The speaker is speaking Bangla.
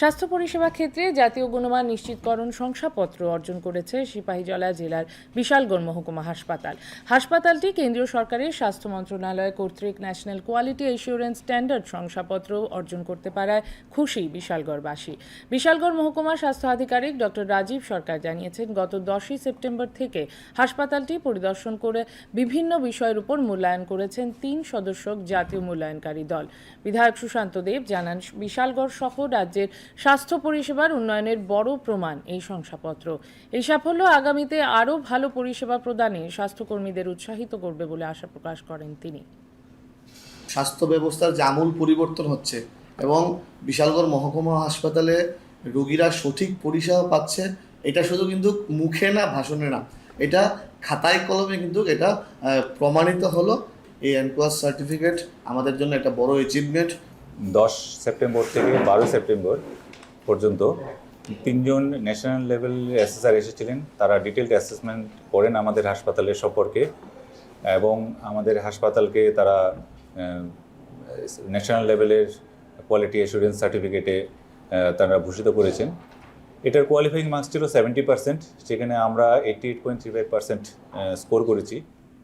স্বাস্থ্য পরিষেবা ক্ষেত্রে জাতীয় গুণমান নিশ্চিতকরণ শংসাপত্র অর্জন করেছে সিপাহীজলা জেলার বিশালগড় মহকুমা হাসপাতাল। হাসপাতালটি কেন্দ্রীয় সরকারের স্বাস্থ্য মন্ত্রণালয় কর্তৃক ন্যাশনাল কোয়ালিটি এসিউরেন্স স্ট্যান্ডার্ড শংসাপত্র অর্জন করতে পারায় খুশি বিশালগড়বাসী। বিশালগড় মহকুমা স্বাস্থ্য আধিকারিক ডক্টর রাজীব সরকার জানিয়েছেন, গত দশই সেপ্টেম্বর থেকে হাসপাতালটি পরিদর্শন করে বিভিন্ন বিষয়ের উপর মূল্যায়ন করেছেন তিন সদস্য জাতীয় মূল্যায়নকারী দল। বিধায়ক সুশান্ত দেব জানান, বিশালগড় সহ রাজ্যের স্বাস্থ্য পরিষেবার উন্নয়নের বড় প্রমাণ এই শংসাপত্র। এই সাফল্য আগামীতে আরও ভালো পরিষেবা প্রদানে স্বাস্থ্যকর্মীদের উৎসাহিত করবে বলে আশা প্রকাশ করেন তিনি। স্বাস্থ্য ব্যবস্থার যে আমূল পরিবর্তন হচ্ছে এবং বিশালগড় মহকুমা হাসপাতালে রোগীরা সঠিক পরিষেবা পাচ্ছে, এটা শুধু কিন্তু মুখে না, ভাষণে না। এটা খাতায় কলমে কিন্তু এটা প্রমাণিত হলো। এই এনকোয়াস সার্টিফিকেট আমাদের জন্য একটা বড় অ্যাচিভমেন্ট দশ সেপ্টেম্বর থেকে বারো সেপ্টেম্বর পর্যন্ত তিনজন ন্যাশনাল লেভেল অ্যাসেসার এসেছিলেন। তারা ডিটেলড অ্যাসেসমেন্ট করেন আমাদের হাসপাতালের সম্পর্কে এবং আমাদের হাসপাতালকে তারা ন্যাশনাল লেভেলের কোয়ালিটি অ্যাসুরেন্স সার্টিফিকেটে তারা ভূষিত করেছেন। এটার কোয়ালিফাইং মার্কস ছিল সেভেন্টি পার্সেন্ট সেখানে আমরা eighty eight point three five percent score করেছি।